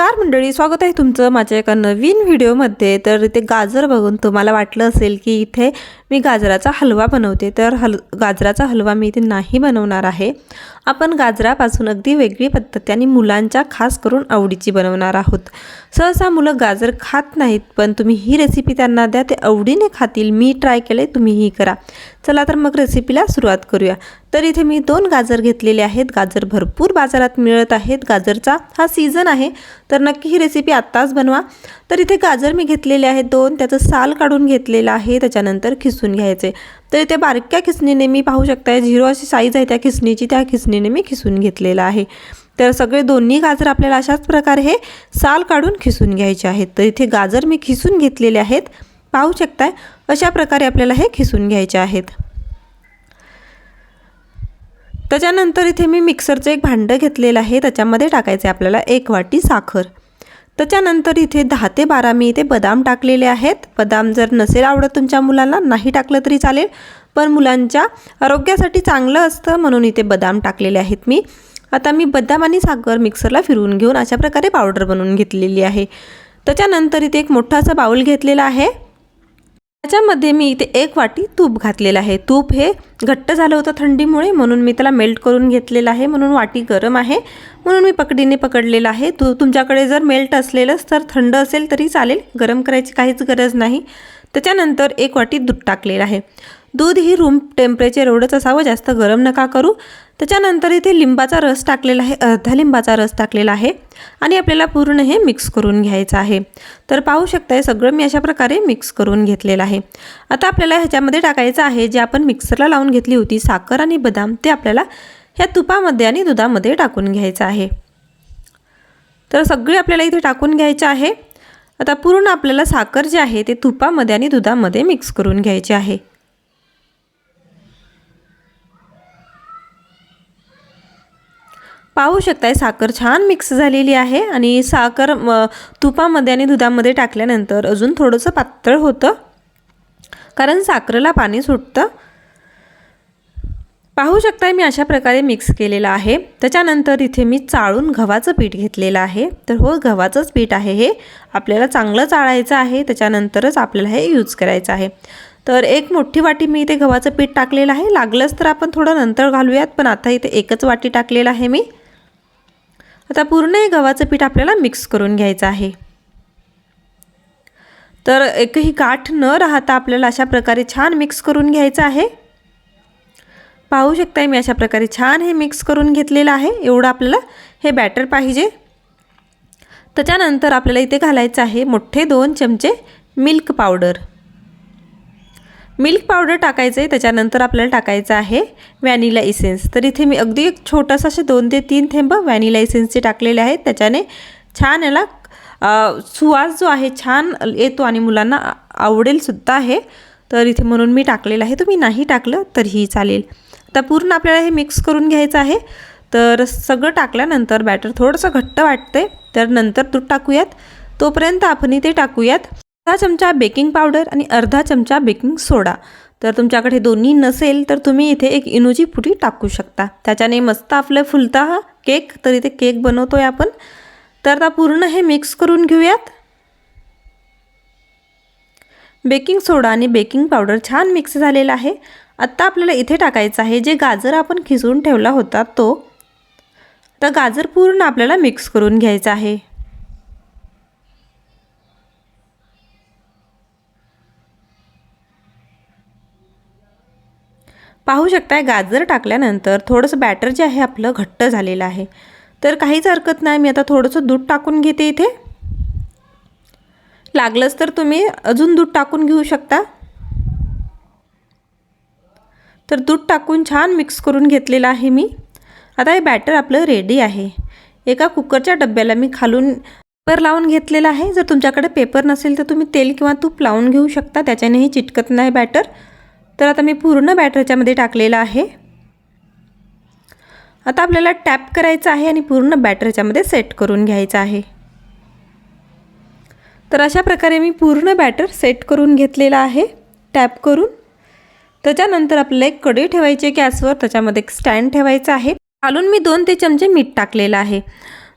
नमस्कार मंडळी स्वागत आहे तुमचं माझ्या एका नवीन व्हिडिओमध्ये. तर इथे गाजर बघून तुम्हाला वाटलं असेल की इथे मी गाजराचा हलवा बनवते. तर हल गाजराचा हलवा मी इथे नाही बनवणार आहे. आपण गाजरापासून अगदी वेगळी पद्धती आणि मुलांच्या खास करून आवडीची बनवणार आहोत. सहसा मुलं गाजर खात नाहीत पण तुम्ही ही रेसिपी त्यांना द्या. ते आवडीने खातील. मी ट्राय केले तुम्हीही करा. चला तर मग रेसिपीला सुरुवात करूया. तर इथे मी दोन गाजर घेतलेले आहेत. गाजर भरपूर बाजारात मिळत आहेत. गाजरचा हा सीझन आहे. तर नक्की ही रेसिपी आत्ताच बनवा. तर इथे गाजर मी घेतलेले आहेत दोन. त्याचं साल काढून घेतलेलं आहे. त्याच्यानंतर खिसून घ्यायचे. तर इथे बारक्या खिसणीने मी पाहू शकताय झिरो अशी साईज आहे त्या खिसणीची त्या खिसणीने मी खिसून घेतलेलं आहे. तर सगळे दोन्ही गाजर आपल्याला अशाच प्रकारे हे साल काढून खिसून घ्यायचे आहेत. तर इथे गाजर मी खिसून घेतलेले आहेत. पाहू शकताय अशा प्रकारे आपल्याला हे खिसून घ्यायचे आहेत. त्याच्यानंतर इथे मी मिक्सरचं एक भांडं घेतलेलं आहे. त्याच्यामध्ये टाकायचं आहे आपल्याला एक वाटी साखर. त्याच्यानंतर इथे दहा ते बारा मी इथे बदाम टाकलेले आहेत. बदाम जर नसेल आवडत तुमच्या मुलांना नाही टाकलं तरी चालेल. पण मुलांच्या आरोग्यासाठी चांगलं असतं म्हणून इथे बदाम टाकलेले आहेत मी. आता मी बदाम आणि साखर मिक्सरला फिरवून घेऊन अशा प्रकारे पावडर बनवून घेतलेली आहे. त्याच्यानंतर इथे एक मोठासा बाऊल घेतलेला आहे. त्याच्यामध्ये मी इथे एक वाटी तूप घातलेलं आहे. तूप हे घट्ट झालं होतं थंडीमुळे म्हणून मी त्याला मेल्ट करून घेतलेलं आहे म्हणून वाटी गरम आहे. म्हणून मी पकडीने पकडलेलं आहे. तू तुमच्याकडे जर मेल्ट असलेलंच तर थंड असेल तरी चालेल गरम करायची काहीच गरज नाही. त्याच्यानंतर एक वाटी दूध टाकलेलं आहे. दूध ही रूम टेम्परेचर एवढंच असावं जास्त गरम नका करू. त्याच्यानंतर इथे लिंबाचा रस टाकलेला आहे अर्धा लिंबाचा रस टाकलेला आहे. आणि आपल्याला पूर्ण हे मिक्स करून घ्यायचं आहे. तर पाहू शकताय सगळं मी अशा प्रकारे मिक्स करून घेतलेलं आहे. आता आपल्याला ह्याच्यामध्ये टाकायचं आहे जे आपण मिक्सरला लावून घेतली होती साखर आणि बदाम ते आपल्याला ह्या तुपामध्ये आणि दुधामध्ये टाकून घ्यायचं आहे. तर सगळे आपल्याला इथे टाकून घ्यायचे आहे. आता पूर्ण आपल्याला साखर जे आहे ते तुपामध्ये आणि दुधामध्ये मिक्स करून घ्यायचे आहे. पाहू शकताय साखर छान मिक्स झालेली आहे आणि साखर तुपामध्ये आणि दुधामध्ये टाकल्यानंतर अजून थोडंसं पातळ होतं. कारण साखरेला पाणी सुटतं. पाहू शकताय मी अशा प्रकारे मिक्स केलेलं आहे. त्याच्यानंतर इथे मी चाळून गव्हाचं पीठ घेतलेलं आहे. तर हो गव्हाचंच पीठ आहे हे. आपल्याला चांगलं चाळायचं आहे त्याच्यानंतरच आपल्याला हे यूज करायचं आहे. तर एक मोठी वाटी मी इथे गव्हाचं पीठ टाकलेलं आहे. लागलंच तर आपण थोडं नंतर घालूयात पण आता इथे एकच वाटी टाकलेलं आहे मी. आता पूर्ण हे गव्हाचं पीठ आपल्याला मिक्स करून घ्यायचं आहे. तर एकही गाठ न राहता आपल्याला अशा प्रकारे छान मिक्स करून घ्यायचं आहे. पाहू शकताय मी अशा प्रकारे छान हे मिक्स करून घेतलेलं आहे. एवढं आपल्याला हे बॅटर पाहिजे. त्याच्यानंतर आपल्याला इथे घालायचं आहे मोठे दोन चमचे मिल्क पावडर. मिल्क पावडर टाकायचं आहे त्याच्यानंतर आपल्याला टाकायचं आहे व्हॅनिला इसेन्स. तर इथे मी अगदी एक छोटासा असे दोन ते तीन थेंब व्हॅनिला इसेन्सचे टाकलेले आहेत. त्याच्याने छान याला सुवास जो आहे छान येतो आणि मुलांना आवडेलसुद्धा आहे. तर इथे म्हणून मी टाकलेलं आहे. तुम्ही नाही टाकलं तरीही चालेल. आता पूर्ण आपल्याला हे मिक्स करून घ्यायचं आहे. तर सगळं टाकल्यानंतर बॅटर थोडंसं घट्ट वाटते तर नंतर दूध टाकूयात. तोपर्यंत आपण इथे टाकूयात. अर्धा चमचा बेकिंग पावडर आणि अर्धा चमचा बेकिंग सोडा. तर तुमच्याकडे दोन्ही नसेल तर तुम्ही इथे एक इनोजी पुडी टाकू शकता. त्याच्याने मस्त आपलं फुलता हा केक तर इथे केक बनवतो आहे आपण. तर आता पूर्ण हे मिक्स करून घेऊयात. बेकिंग सोडा आणि बेकिंग पावडर छान मिक्स झालेला आहे. आत्ता आपल्याला इथे टाकायचं आहे जे गाजर आपण खिसून ठेवला होता तो. तर गाजर पूर्ण आपल्याला मिक्स करून घ्यायचा आहे. पाहू शकताय गाजर टाकल्यानंतर थोडंसं बॅटर जे आहे आपलं घट्ट झालेलं आहे. तर काहीच हरकत नाही मी आता थोडंसं दूध टाकून घेते इथे. लागलंच तर तुम्ही अजून दूध टाकून घेऊ शकता. तर दूध टाकून छान मिक्स करून घेतलेलं आहे मी. आता हे बॅटर आपलं रेडी आहे. एका कुकरच्या डब्याला मी खालून पेपर लावून घेतलेला आहे. जर तुमच्याकडे पेपर नसेल तर तुम्ही तेल किंवा तूप लावून घेऊ शकता. त्याच्यानेही चिटकत नाही बॅटर तर आता मी पूर्ण बॅटरच्यामध्ये टाकलेलं आहे. आता आपल्याला टॅप करायचं आहे आणि पूर्ण बॅटरच्यामध्ये सेट करून घ्यायचं आहे. तर अशा प्रकारे मी पूर्ण बॅटर सेट करून घेतलेला आहे टॅप करून. त्याच्यानंतर आपल्याला एक कढई ठेवायची आहे गॅसवर त्याच्यामध्ये एक स्टँड ठेवायचा आहे. घालून मी दोन ते चमचे मीठ टाकलेलं आहे.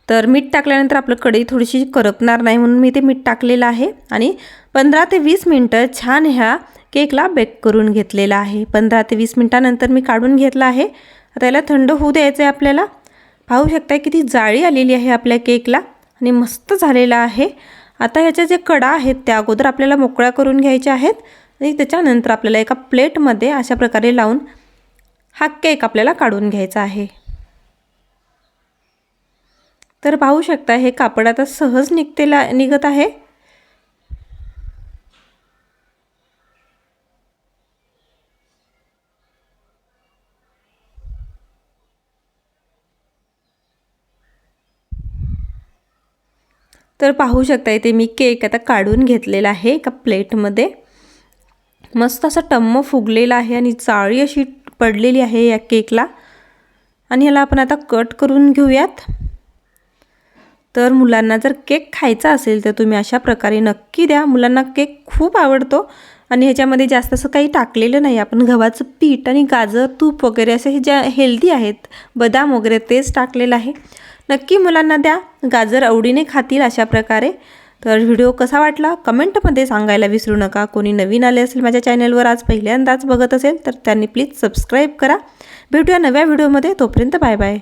तर मीठ टाकल्यानंतर आपलं कढई थोडीशी करपणार नाही म्हणून मी ते मीठ टाकलेलं आहे. आणि पंधरा ते वीस मिनटं छान ह्या केकला बेक करून घेतलेला आहे. पंधरा ते वीस मिनटानंतर मी काढून घेतला आहे. आता याला थंड होऊ द्यायचं आहे आपल्याला. पाहू शकताय किती जाळी आलेली आहे आपल्या केकला. आणि मस्त झालेला आहे. आता ह्याच्या जे कडा आहेत त्या अगोदर आपल्याला मोकळ्या करून घ्यायच्या आहेत. आणि त्याच्यानंतर आपल्याला एका प्लेटमध्ये अशा प्रकारे लावून हा केक आपल्याला काढून घ्यायचा आहे. तर पाहू शकता हे कापड आता सहज निघतेला निघत आहे. तर पाहू शकता इथे मी केक आता काढून घेतलेला आहे एका प्लेटमध्ये. मस्त असा टम्म फुगलेला आहे आणि चाळी अशी पडलेली आहे या केकला. आणि ह्याला आपण आता कट करून घेऊयात. तर मुलांना जर केक खायचा असेल तर तुम्ही अशा प्रकारे नक्की द्या. मुलांना केक खूप आवडतो आणि ह्याच्यामध्ये जास्त असं काही टाकलेलं नाही. आपण गव्हाचं पीठ आणि गाजर तूप वगैरे असे हे ज्या हेल्दी आहेत बदाम वगैरे तेच टाकलेलं आहे. नक्की मुलांना द्या. गाजर आवडीने खातील अशा प्रकारे. तर व्हिडिओ कसा वाटला? कमेंटमध्ये सांगायला विसरू नका. कोणी नवीन आले असेल माझ्या चॅनलवर आज पहिल्यांदाच बघत असेल तर त्यांनी प्लीज सबस्क्राईब करा. भेटूया नव्या व्हिडिओमध्ये तोपर्यंत बाय बाय